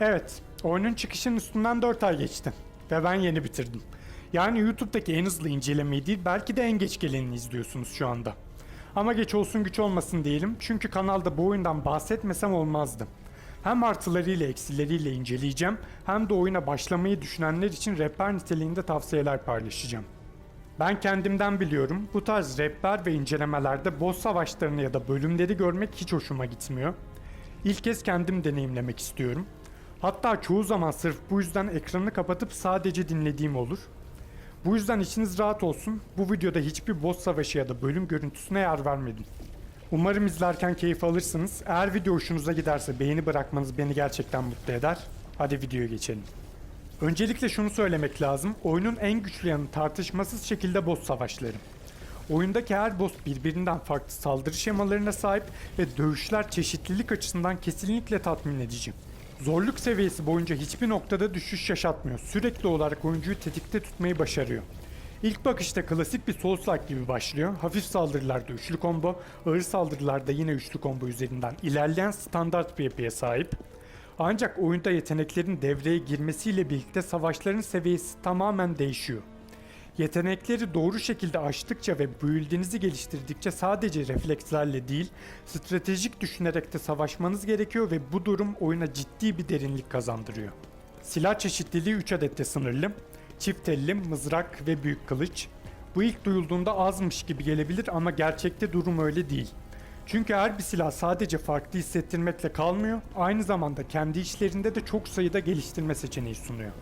Evet, oyunun çıkışının üstünden 4 ay geçti. Ve ben yeni bitirdim. Yani YouTube'daki en hızlı incelemeyi değil, belki de en geç gelenini izliyorsunuz şu anda. Ama geç olsun güç olmasın diyelim, çünkü kanalda bu oyundan bahsetmesem olmazdı. Hem artılarıyla eksileriyle inceleyeceğim, hem de oyuna başlamayı düşünenler için rehber niteliğinde tavsiyeler paylaşacağım. Ben kendimden biliyorum, bu tarz rehber ve incelemelerde boss savaşlarını ya da bölümleri görmek hiç hoşuma gitmiyor. İlk kez kendim deneyimlemek istiyorum. Hatta çoğu zaman sırf bu yüzden ekranı kapatıp sadece dinlediğim olur. Bu yüzden içiniz rahat olsun. Bu videoda hiçbir boss savaşı ya da bölüm görüntüsüne yer vermedim. Umarım izlerken keyif alırsınız. Eğer video hoşunuza giderse beğeni bırakmanız beni gerçekten mutlu eder. Hadi videoya geçelim. Öncelikle şunu söylemek lazım. Oyunun en güçlü yanı tartışmasız şekilde boss savaşları. Oyundaki her boss birbirinden farklı saldırı şemalarına sahip ve dövüşler çeşitlilik açısından kesinlikle tatmin edici. Zorluk seviyesi boyunca hiçbir noktada düşüş yaşatmıyor. Sürekli olarak oyuncuyu tetikte tutmayı başarıyor. İlk bakışta klasik bir Souls-like gibi başlıyor. Hafif saldırılarda üçlü combo, ağır saldırılarda yine üçlü combo üzerinden ilerleyen standart bir yapıya sahip. Ancak oyunda yeteneklerin devreye girmesiyle birlikte savaşların seviyesi tamamen değişiyor. Yetenekleri doğru şekilde aştıkça ve build'inizi geliştirdikçe sadece reflekslerle değil, stratejik düşünerek de savaşmanız gerekiyor ve bu durum oyuna ciddi bir derinlik kazandırıyor. Silah çeşitliliği 3 adette sınırlı. Çift elli, mızrak ve büyük kılıç. Bu ilk duyulduğunda azmış gibi gelebilir ama gerçekte durum öyle değil. Çünkü her bir silah sadece farklı hissettirmekle kalmıyor, aynı zamanda kendi işlerinde de çok sayıda geliştirme seçeneği sunuyor.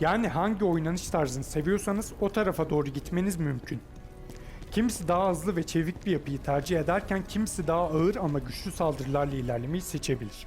Yani hangi oynanış tarzını seviyorsanız o tarafa doğru gitmeniz mümkün. Kimisi daha hızlı ve çevik bir yapıyı tercih ederken kimisi daha ağır ama güçlü saldırılarla ilerlemeyi seçebilir.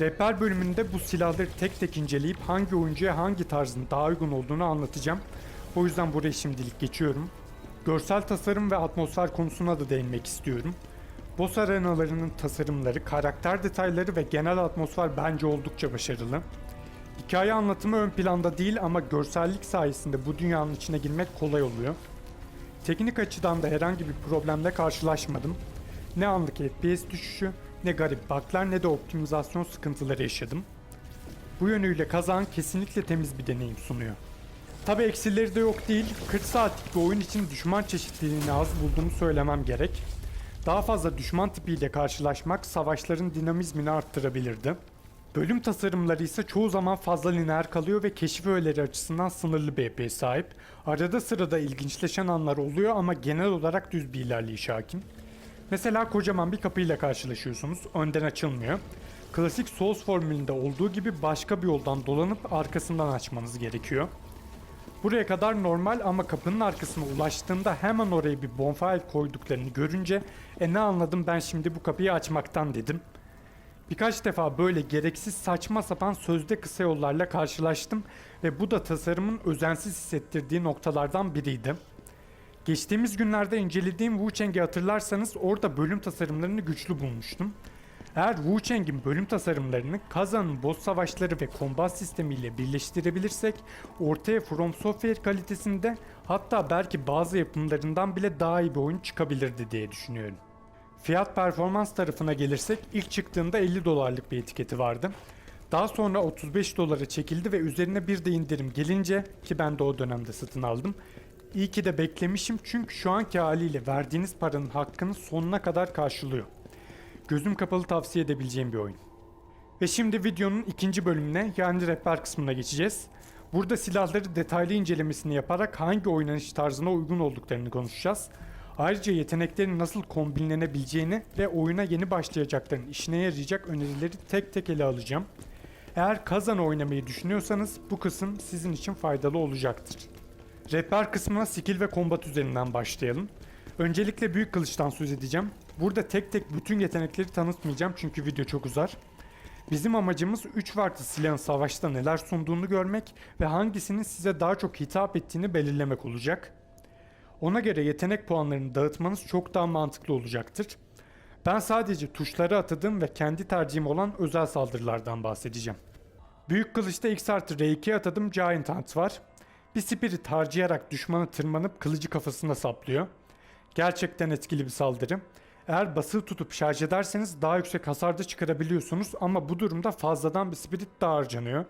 Rehber bölümünde bu silahları tek tek inceleyip hangi oyuncuya hangi tarzın daha uygun olduğunu anlatacağım. O yüzden buraya şimdilik geçiyorum. Görsel tasarım ve atmosfer konusuna da değinmek istiyorum. Boss arenalarının tasarımları, karakter detayları ve genel atmosfer bence oldukça başarılı. Hikaye anlatımı ön planda değil ama görsellik sayesinde bu dünyanın içine girmek kolay oluyor. Teknik açıdan da herhangi bir problemle karşılaşmadım. Ne anlık FPS düşüşü, ne garip bug'lar ne de optimizasyon sıkıntıları yaşadım. Bu yönüyle kazan kesinlikle temiz bir deneyim sunuyor. Tabi eksileri de yok değil. 40 saatlik bir oyun için düşman çeşitliliğini az bulduğumu söylemem gerek. Daha fazla düşman tipiyle karşılaşmak savaşların dinamizmini arttırabilirdi. Bölüm tasarımları ise çoğu zaman fazla lineer kalıyor ve keşif öğeleri açısından sınırlı bir epeye sahip. Arada sırada ilginçleşen anlar oluyor ama genel olarak düz bir ilerleyiş hakim. Mesela kocaman bir kapıyla karşılaşıyorsunuz, önden açılmıyor. Klasik Souls formülünde olduğu gibi başka bir yoldan dolanıp arkasından açmanız gerekiyor. Buraya kadar normal ama kapının arkasına ulaştığımda hemen oraya bir bonfire koyduklarını görünce e ne anladım ben şimdi bu kapıyı açmaktan dedim. Birkaç defa böyle gereksiz saçma sapan sözde kısa yollarla karşılaştım ve bu da tasarımın özensiz hissettirdiği noktalardan biriydi. Geçtiğimiz günlerde incelediğim Wu Chang'i hatırlarsanız orada bölüm tasarımlarını güçlü bulmuştum. Eğer Wu Chang'in bölüm tasarımlarını Kazan'ın boss savaşları ve kombat sistemiyle birleştirebilirsek ortaya From Software kalitesinde hatta belki bazı yapımlarından bile daha iyi bir oyun çıkabilirdi diye düşünüyorum. Fiyat performans tarafına gelirsek ilk çıktığında 50 dolarlık bir etiketi vardı. Daha sonra 35 dolara çekildi ve üzerine bir de indirim gelince ki ben de o dönemde satın aldım. İyi ki de beklemişim çünkü şu anki haliyle verdiğiniz paranın hakkını sonuna kadar karşılıyor. Gözüm kapalı tavsiye edebileceğim bir oyun. Ve şimdi videonun ikinci bölümüne yani rehber kısmına geçeceğiz. Burada silahları detaylı incelemesini yaparak hangi oynanış tarzına uygun olduklarını konuşacağız. Ayrıca yeteneklerin nasıl kombinlenebileceğini ve oyuna yeni başlayacakların işine yarayacak önerileri tek tek ele alacağım. Eğer kazan oynamayı düşünüyorsanız bu kısım sizin için faydalı olacaktır. Rehber kısmına skill ve combat üzerinden başlayalım. Öncelikle büyük kılıçtan söz edeceğim. Burada tek tek bütün yetenekleri tanıtmayacağım çünkü video çok uzar. Bizim amacımız 3 farklı silahın savaşta neler sunduğunu görmek ve hangisinin size daha çok hitap ettiğini belirlemek olacak. Ona göre yetenek puanlarını dağıtmanız çok daha mantıklı olacaktır. Ben sadece tuşları atadığım ve kendi tercihim olan özel saldırılardan bahsedeceğim. Büyük kılıçta X artı R2 atadım Giant Hunt var. Bir spirit harcayarak düşmanı tırmanıp kılıcı kafasına saplıyor. Gerçekten etkili bir saldırı. Eğer basılı tutup şarj ederseniz daha yüksek hasarda çıkarabiliyorsunuz ama bu durumda fazladan bir spirit daha harcanıyor.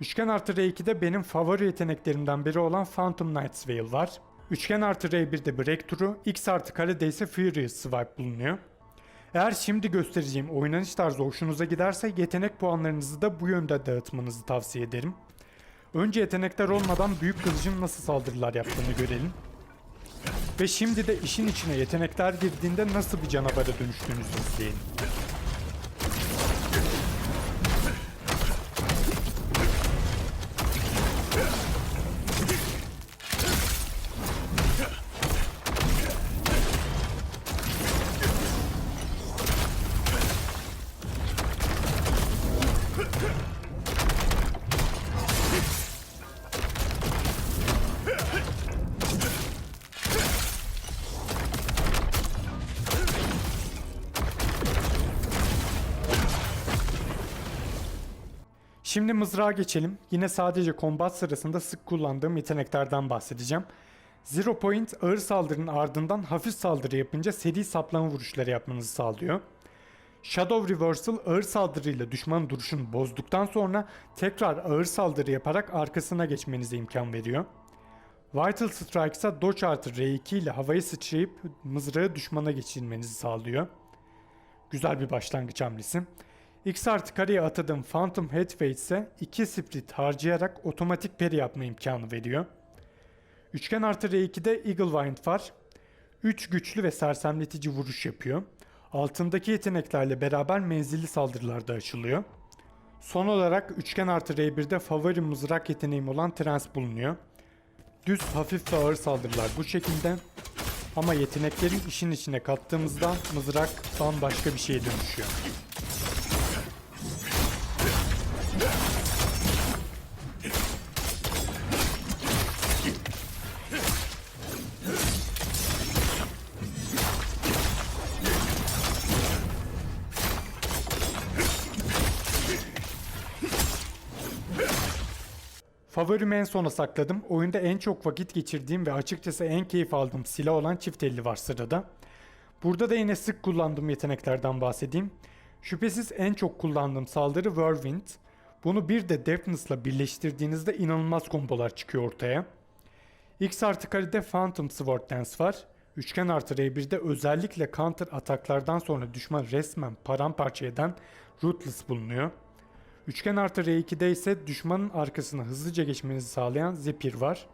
Üçgen artı R2'de benim favori yeteneklerimden biri olan Phantom Knight's Veil var. Üçgen artı R1'de Breakthrough, X artı karede ise Furious Swipe bulunuyor. Eğer şimdi göstereceğim oynanış tarzı hoşunuza giderse yetenek puanlarınızı da bu yönde dağıtmanızı tavsiye ederim. Önce yetenekler olmadan büyük kılıcın nasıl saldırılar yaptığını görelim. Ve şimdi de işin içine yetenekler girdiğinde nasıl bir canavara dönüştüğünüzü izleyin. Şimdi mızrağa geçelim. Yine sadece kombat sırasında sık kullandığım yeteneklerden bahsedeceğim. Zero Point ağır saldırının ardından hafif saldırı yapınca seri saplama vuruşları yapmanızı sağlıyor. Shadow Reversal ağır saldırıyla düşmanın duruşunu bozduktan sonra tekrar ağır saldırı yaparak arkasına geçmenize imkan veriyor. Vital Strike ise Dodge artı R2 ile havayı sıçrayıp mızrağı düşmana geçirmenizi sağlıyor. Güzel bir başlangıç hamlesi. X artı kareye atadığım Phantom Headweight ise 2 split harcayarak otomatik peri yapma imkanı veriyor. Üçgen artı R2'de Eagle Wind var. 3 güçlü ve sersemletici vuruş yapıyor. Altındaki yeteneklerle beraber menzilli saldırılarda açılıyor. Son olarak üçgen artı R1'de favori mızrak yeteneğim olan Trans bulunuyor. Düz hafif ve ağır saldırılar bu şekilde. Ama yeteneklerin işin içine kattığımızda mızrak bambaşka bir şeye dönüşüyor. Favorimi en sona sakladım. Oyunda en çok vakit geçirdiğim ve açıkçası en keyif aldığım silah olan çift elli var sırada. Burada da yine sık kullandığım yeteneklerden bahsedeyim. Şüphesiz en çok kullandığım saldırı Whirlwind. Bunu bir de Deafness'la birleştirdiğinizde inanılmaz kombolar çıkıyor ortaya. X artı karede Phantom Sword Dance var. Üçgen artı R1'de özellikle counter ataklardan sonra düşman resmen paramparça eden Ruthless bulunuyor. Üçgen artı R2'de ise düşmanın arkasına hızlıca geçmenizi sağlayan Zephyr var.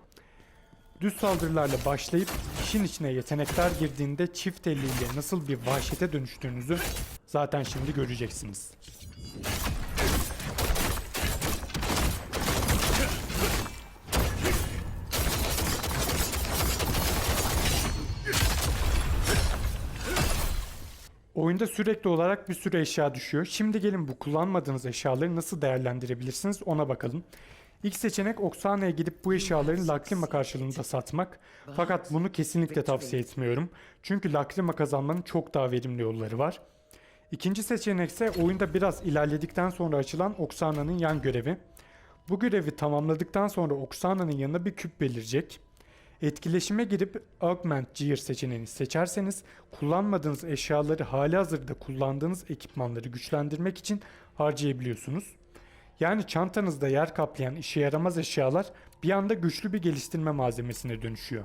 Düz saldırılarla başlayıp işin içine yetenekler girdiğinde çift elliyle nasıl bir vahşete dönüştüğünüzü zaten şimdi göreceksiniz. Oyunda sürekli olarak bir sürü eşya düşüyor. Şimdi gelin bu kullanmadığınız eşyaları nasıl değerlendirebilirsiniz ona bakalım. İlk seçenek Oksana'ya gidip bu eşyaları laklima karşılığında satmak. Fakat bunu kesinlikle tavsiye etmiyorum. Çünkü laklima kazanmanın çok daha verimli yolları var. İkinci seçenek ise oyunda biraz ilerledikten sonra açılan Oksana'nın yan görevi. Bu görevi tamamladıktan sonra Oksana'nın yanına bir küp belirecek. Etkileşime girip Augment Gear seçeneğini seçerseniz kullanmadığınız eşyaları hali hazırda kullandığınız ekipmanları güçlendirmek için harcayabiliyorsunuz. Yani çantanızda yer kaplayan işe yaramaz eşyalar bir anda güçlü bir geliştirme malzemesine dönüşüyor.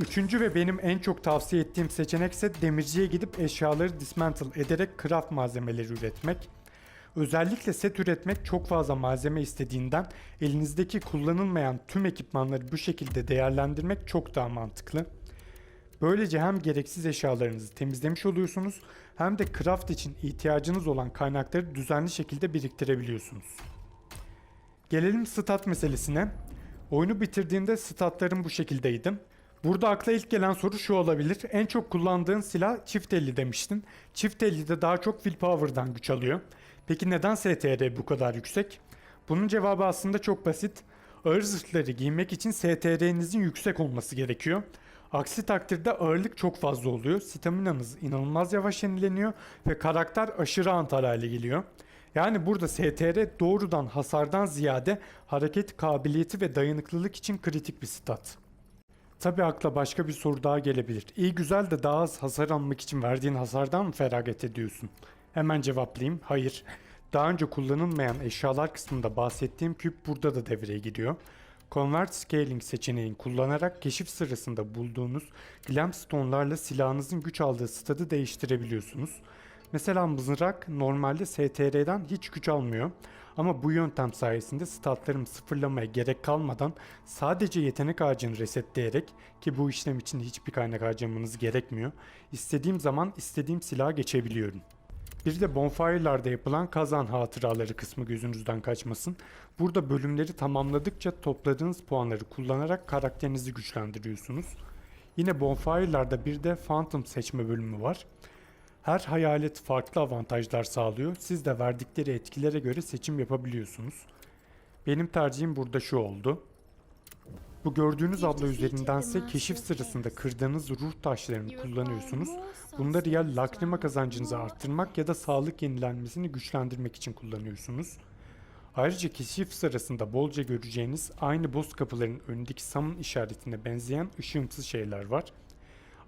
Üçüncü ve benim en çok tavsiye ettiğim seçenek ise demirciye gidip eşyaları dismantle ederek craft malzemeleri üretmek. Özellikle set üretmek çok fazla malzeme istediğinden elinizdeki kullanılmayan tüm ekipmanları bu şekilde değerlendirmek çok daha mantıklı. Böylece hem gereksiz eşyalarınızı temizlemiş oluyorsunuz hem de craft için ihtiyacınız olan kaynakları düzenli şekilde biriktirebiliyorsunuz. Gelelim stat meselesine. Oyunu bitirdiğinde statlarım bu şekildeydi. Burada akla ilk gelen soru şu olabilir. En çok kullandığın silah çift elli demiştin. Çift elli de daha çok willpower'dan güç alıyor. Peki neden STR bu kadar yüksek? Bunun cevabı aslında çok basit. Ağır zırhları giymek için STR'nizin yüksek olması gerekiyor. Aksi takdirde ağırlık çok fazla oluyor. Staminanız inanılmaz yavaş yenileniyor ve karakter aşırı antal hale geliyor. Yani burada STR doğrudan hasardan ziyade hareket kabiliyeti ve dayanıklılık için kritik bir stat. Tabi akla başka bir soru daha gelebilir. İyi güzel de daha az hasar almak için verdiğin hasardan mı feragat ediyorsun? Hemen cevaplayayım. Hayır. Daha önce kullanılmayan eşyalar kısmında bahsettiğim küp burada da devreye giriyor. Convert Scaling seçeneğini kullanarak keşif sırasında bulduğunuz Glamstone'larla silahınızın güç aldığı stadı değiştirebiliyorsunuz. Mesela mızrak normalde STR'den hiç güç almıyor. Ama bu yöntem sayesinde statlarımı sıfırlamaya gerek kalmadan sadece yetenek ağacını resetleyerek ki bu işlem için hiçbir kaynak harcamanız gerekmiyor. istediğim zaman istediğim silaha geçebiliyorum. Bir de bonfire'larda yapılan kazan hatıraları kısmı gözünüzden kaçmasın. Burada bölümleri tamamladıkça topladığınız puanları kullanarak karakterinizi güçlendiriyorsunuz. Yine bonfire'larda bir de phantom seçme bölümü var. Her hayalet farklı avantajlar sağlıyor. Siz de verdikleri etkilere göre seçim yapabiliyorsunuz. Benim tercihim burada şu oldu. Bu gördüğünüz abla üzerindense keşif sırasında kırdığınız ruh taşlarını kullanıyorsunuz. Bunları ya lakrima kazancınızı arttırmak ya da sağlık yenilenmesini güçlendirmek için kullanıyorsunuz. Ayrıca keşif sırasında bolca göreceğiniz aynı boss kapılarının önündeki summon işaretine benzeyen ışığımsı şeyler var.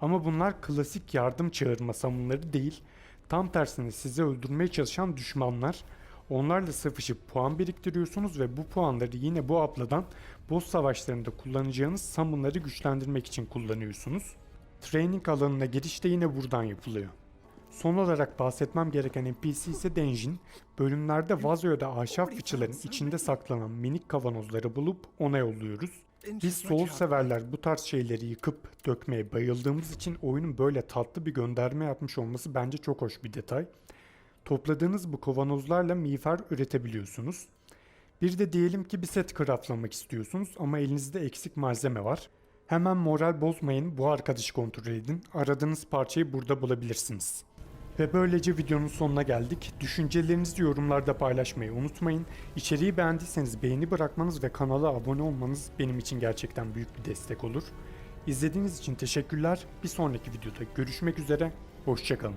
Ama bunlar klasik yardım çağırma savunları değil. Tam tersine sizi öldürmeye çalışan düşmanlar. Onlarla savaşıp puan biriktiriyorsunuz ve bu puanları yine bu abladan boss savaşlarında kullanacağınız summonları güçlendirmek için kullanıyorsunuz. Training alanına giriş de yine buradan yapılıyor. Son olarak bahsetmem gereken NPC ise Denjin. Bölümlerde vazo ya da ahşap fıçıların içinde saklanan minik kavanozları bulup ona yolluyoruz. Biz Soul severler bu tarz şeyleri yıkıp dökmeye bayıldığımız için oyunun böyle tatlı bir gönderme yapmış olması bence çok hoş bir detay. Topladığınız bu kavanozlarla miğfer üretebiliyorsunuz. Bir de diyelim ki bir set craftlamak istiyorsunuz ama elinizde eksik malzeme var. Hemen moral bozmayın bu arkadaşı kontrol edin. Aradığınız parçayı burada bulabilirsiniz. Ve böylece videonun sonuna geldik. Düşüncelerinizi yorumlarda paylaşmayı unutmayın. İçeriği beğendiyseniz beğeni bırakmanız ve kanala abone olmanız benim için gerçekten büyük bir destek olur. İzlediğiniz için teşekkürler. Bir sonraki videoda görüşmek üzere. Hoşçakalın.